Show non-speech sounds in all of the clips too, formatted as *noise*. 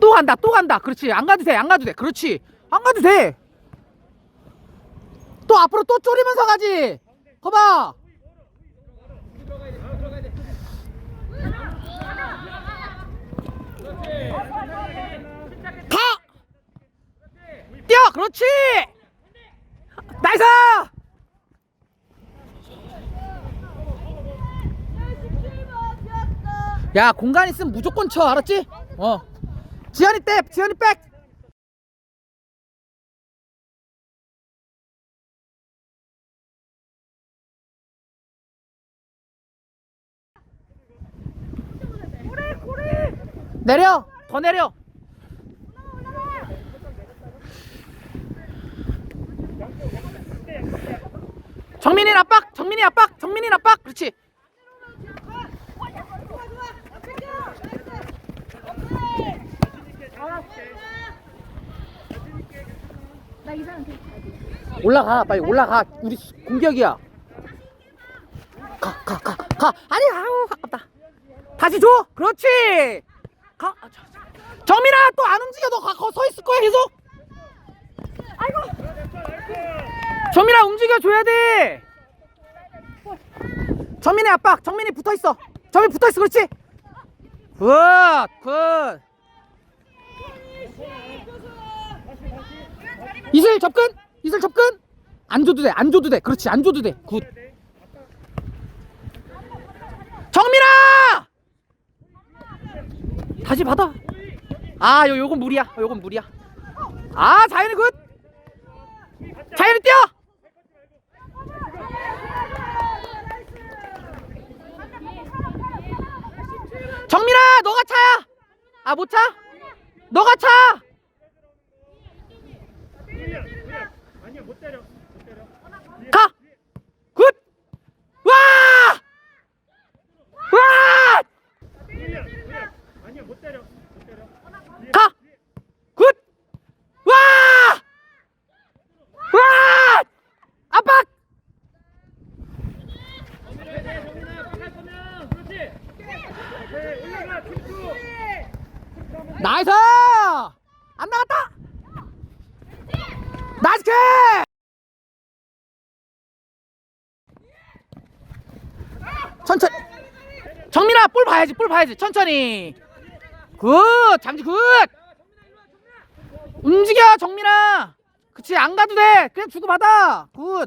또 간다 또 간다. 그렇지. 안 가도 돼 안 가도 돼. 그렇지. 안 가도 돼 또 앞으로 또 쪼리면서 가지. 거봐. 가. 뛰어. 그렇지. 나이스. 야 공간 있으면 무조건 쳐. 알았지? 어. 지현이 떼 지현이 백 내려! 더 내려! 정민이 압박! 정민이 압박! 정민이 압박! 그렇지. 올라가 빨리 올라가. 우리 수- 공격이야. 가 가 가 가. 아니 아우 아깝다. 다시 줘! 그렇지 가? 아, 저, 저. 정민아 또 안 움직여. 너서 있을 거야 계속. 아이고. 정민아 움직여 줘야 돼. 정민이 압박 정민이 붙어 있어. 정민 붙어 있어 그렇지? 굿 굿. 이슬 접근 이슬 접근. 안 줘도 돼 안 줘도 돼. 그렇지 안 줘도 돼 굿. 정민아 다시 받아. 아 요, 요건 무리야. 어, 요건 무리야. 아 자연이 굿! 자연이 뛰어! 정민아 너가 차야 아 못 차? 너가 차! 가! 굿! 와! 와! 그냥 그냥 아니야 못 때려 못 때려 가! 굿! 와! 와! 압박! 나이스! 안 나갔다! 나이스 킥! 천천히 정민아 볼 봐야지 볼 봐야지 천천히 굿! 장지 굿! 움직여 정민아! 그치 안 가도 돼! 그냥 주고받아! 굿!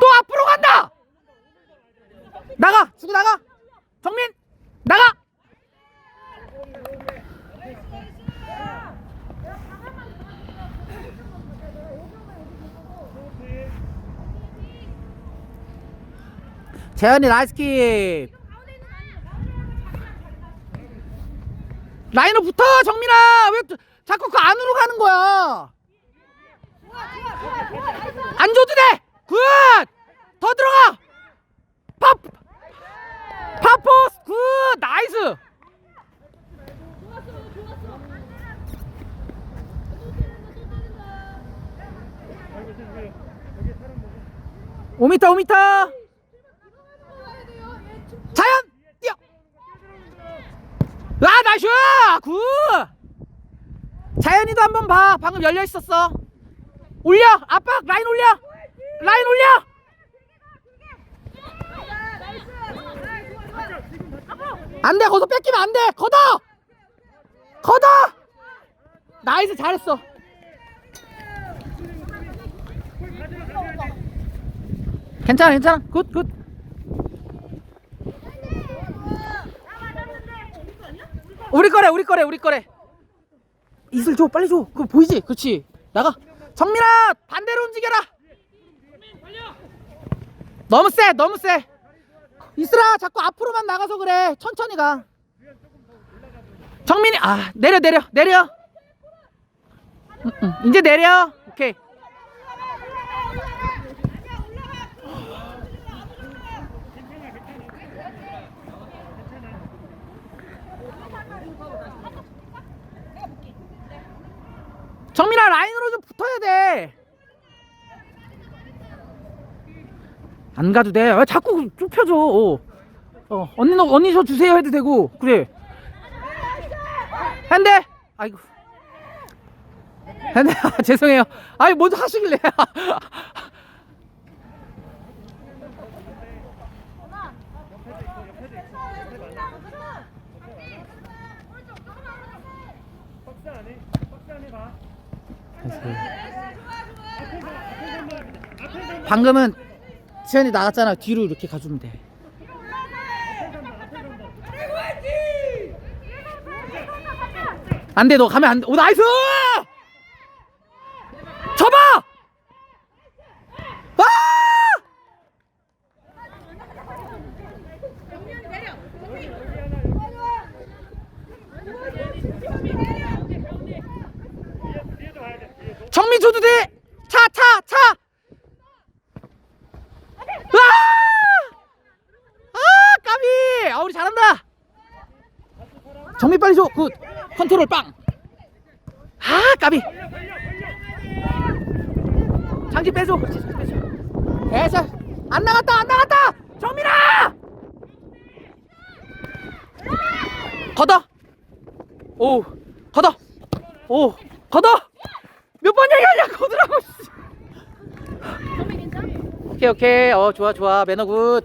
또 앞으로 간다! 나가! 주고 나가! 정민 나가 재현이 나이스 킥 라인으로 붙어 정민아. 왜 또- 자꾸 그 안으로 가는 거야? 안 줘도 돼굿더 들어가. 파 파포스. 굿! 나이스. 오미터 오미터 자연 뛰어 아 나이스 굿 한번 봐. 방금 열려 있었어. 올려. 압박 라인 올려. 라인 올려. 안 돼. 거기서 뺏기면 안 돼. 걷어. 걷어. 나이스. 잘했어. 괜찮아 괜찮아. 굿 굿. 우리 거래 우리 거래 우리 거래 이슬 줘 빨리 줘. 그거 보이지? 그렇지. 나가. 정민아 반대로 움직여라. 너무 세 너무 세. 이슬아 자꾸 앞으로만 나가서 그래. 천천히 가. 정민이 아 내려 내려 내려. 이제 내려. 오케이 정민아 라인으로 좀 붙어야 돼. 안 가도 돼. 왜 자꾸 좁혀줘. 어, 어 언니 너 언니 저 주세요 해도 되고 그래. 한대. 아이고. 한대. 아, 죄송해요. 아이 먼저 하시길래. *laughs* 박스 안에 박스 안에 봐. 방금은 지현이 나갔잖아. 뒤로 이렇게 가주면 돼. 안 돼, 너 가면 안 돼. 오, 나이스! 접어! 아! 뒤에도 봐야 돼. 정미 줘도 돼! 차, 차, 차! 아! 아, 까비! 아, 우리 잘한다! 정미 빨리 줘! 굿! 컨트롤 빵! 아, 까비! 장지 빼줘! 됐어! 안 나갔다, 안 나갔다! 정민아! 걷어! 오, 걷어! 오, 걷어! 몇 번 얘기하냐! 씨. 오케이, 오케이. 어, 좋아, 좋아. 매너 굿.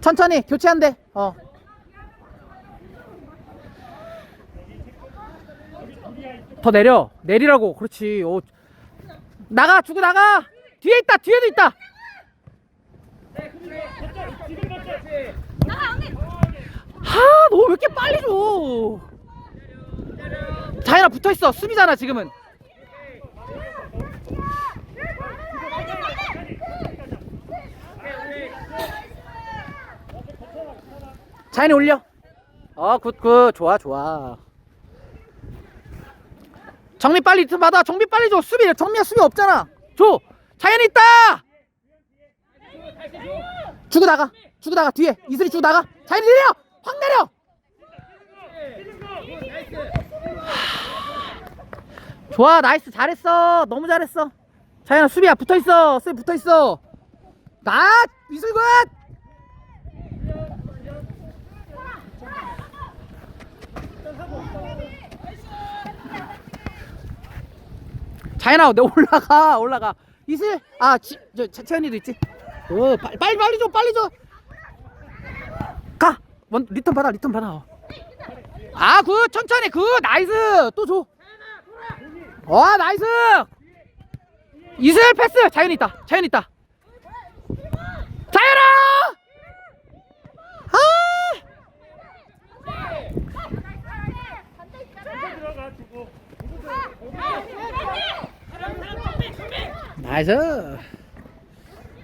천천히 교체한대. 어. 더 내려. 내리라고. 그렇지. 오. 나가. 주고 나가. 뒤에 있다. 뒤에도 있다. 하, 너왜 이렇게 빨리 줘? 자연아 붙어 있어. 수비잖아, 지금은. 자연이 올려. 어, 굿, 굿. 좋아, 좋아. 정미 빨리 리턴 받아. 정미 빨리 줘. 수비. 정미야 수비 없잖아. 줘. 자연이 있다. 주고 나가. 주고 나가. 뒤에. 이슬이 주고 나가. 자연이 내려. 확 내려. 좋아. 나이스. 잘했어. 너무 잘했어. 자연아 수비야. 붙어 있어. 수비 붙어 있어. 나 굿. 자연아 내 올라가 올라가 이슬 아저 채연이도 있지 오 빨리 빨리 빨리 줘 빨리 줘가 먼 리턴 받아 리턴 받아 아굿 천천히 굿 나이스 또줘 어 나이스! 이슬 패스! 자연 있다. 자연 있다. 자연아! 아. 나이스!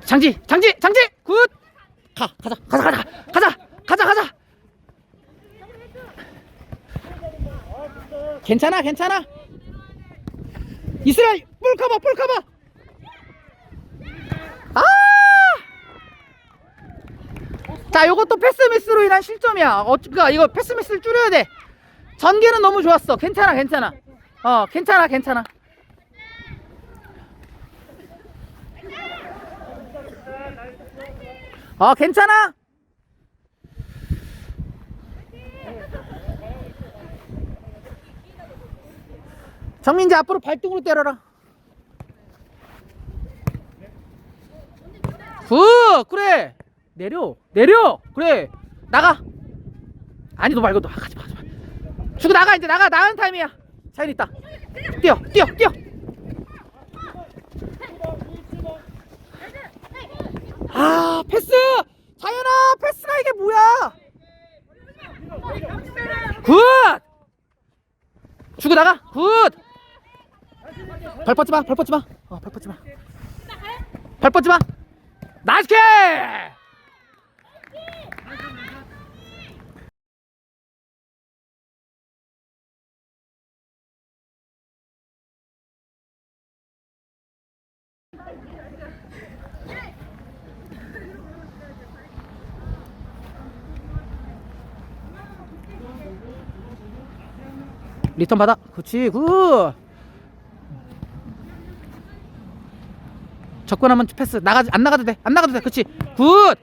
장지 장지 장지! 굿 가 가자 가자 가자 가자 가자 가자! 괜찮아 괜찮아 이스라엘 볼 커버 볼 커버 아 자 요것도 패스 미스로 인한 실점이야. 어 그니까 이거 패스 미스를 줄여야 돼. 전개는 너무 좋았어. 괜찮아 괜찮아. 어 괜찮아 괜찮아. 어 괜찮아 정민지 앞으로 발등으로 때려라. 굿 그래. 내려 내려. 그래. 나가. 아니 너 말고 너 가지 마 가지 나가 이제 나가. 나가는 타임이야. 자연 있다. 뛰어 뛰어 뛰어. 아 패스! 자연아 패스가 이게 뭐야? 굿! 주고 나가. 굿 발 뻗지 마, 발 뻗지 마. 어, 발 뻗지 마. 발 뻗지 마. 나이스 킥! 리턴 받아. 그렇지. 굿. 접근하면 패스. 나가 안 나가도 돼. 안 나가도 돼. 그렇지. 굿.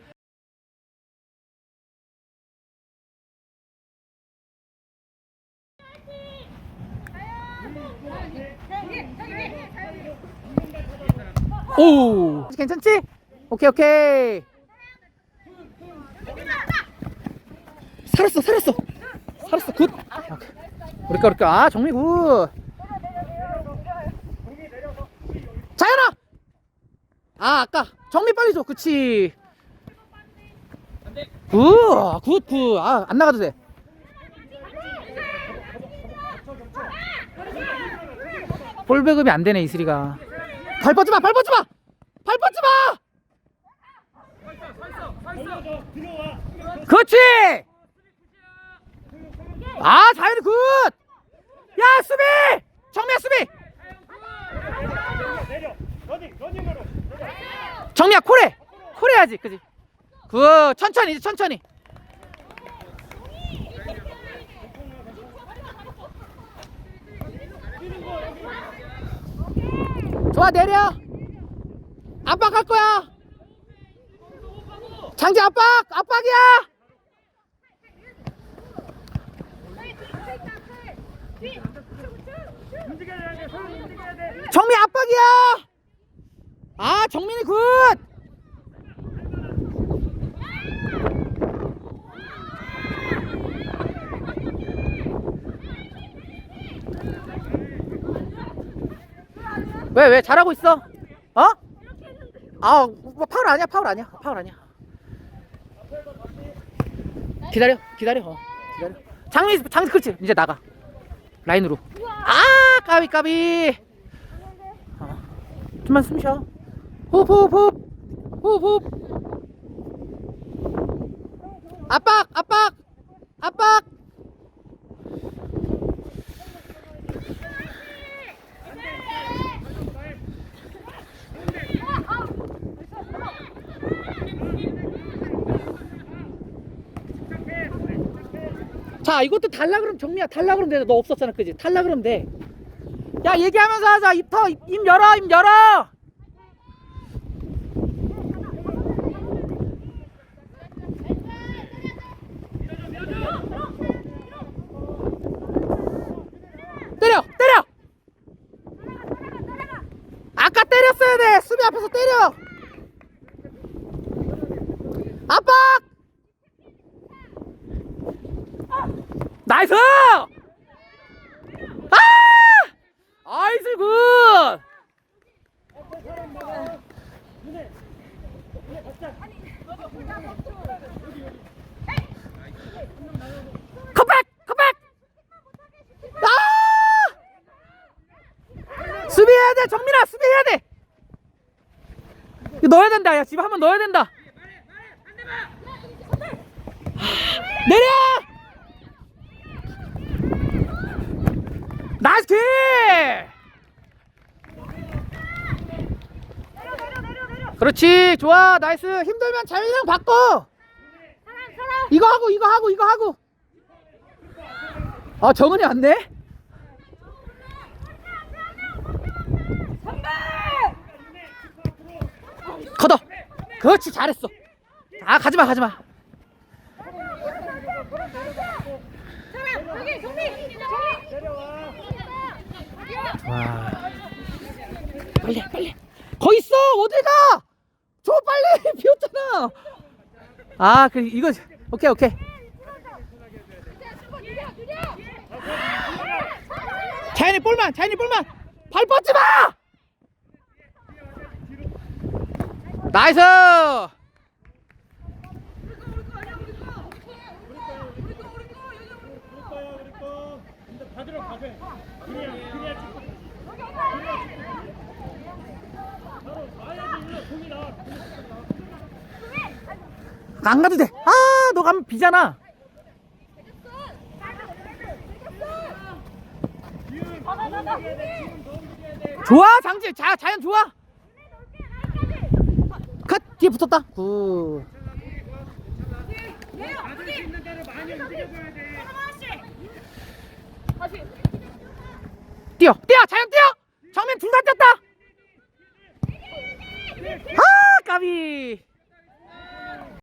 오. 괜찮지? 오케이 오케이. 살았어 살았어 살았어 굿. 오케이. 우리 거 우리 거. 아 정미 굿. 자연아. 아 아까 정미 빨리 줘. 그치. 굿, 굿, 굿. 아, 안 나가도 돼. 볼 배급이 안 되네, 이슬이가. 발 뻗지 마, 발 뻗지 마! 발 뻗지 마! 그렇지! 아, 자연이 굿! 야, 수비! 정미야, 수비! 정미야, 콜해! 콜해야지, 그지? 굿! 천천히, 이제 천천히. 좋아, 내려! 압박할 거야! 장지 압박! 압박이야! 정미 압박이야! 아, 정민이 굿! 왜, 왜? 잘하고 있어? 어? 아, 뭐 파울 아니야, 파울 아니야, 파울 아니야. 기다려, 기다려, 어, 기다려. 장미, 장미, 그렇지. 이제 나가. 라인으로. 아, 까비, 까비. 어. 좀만 숨 쉬어. 호흡, 호흡. 압박, 압박, 압박. 자, 이것도 달라 그러면 정미야 달라 그러면 돼. 너 없었잖아, 그지? 달라 그러면 돼. 야, 얘기하면서 하자. 입 터, 입, 입 열어, 입 열어. 때려, 때려. 아까 때렸어야 돼. 수비 앞에서 때려. 압박. 나이스! 아! 아이스 굿! 컴백! 컴백! 아! 수비해야 돼, 정민아, 수비해야 돼. 이거 넣어야 된다, 야, 지금 한번 넣어야 된다. 내려! 나이스 킥! 그렇지 좋아 나이스 힘들면 자연이랑 바꿔 이거 하고 이거 하고 이거 하고 아 정은이 왔네 걷어. 그렇지 잘했어. 아 가지마 가지마. 와. 빨리 빨리 거기 있어 어딜 가? 줘 빨리 *laughs* 비었잖아. 아그 이거 오케이 오케이. 자연이 볼만 자연이 볼만. 발 뻗지 마 나이스! 안 가도 돼 아 너 가면 비잖아. 좋아 장지. 자 자연 좋아? 컷 뒤에 붙었다. 굿 뛰어 뛰어 자영 뛰어. 정면 둘다 뛰었다. 아 까비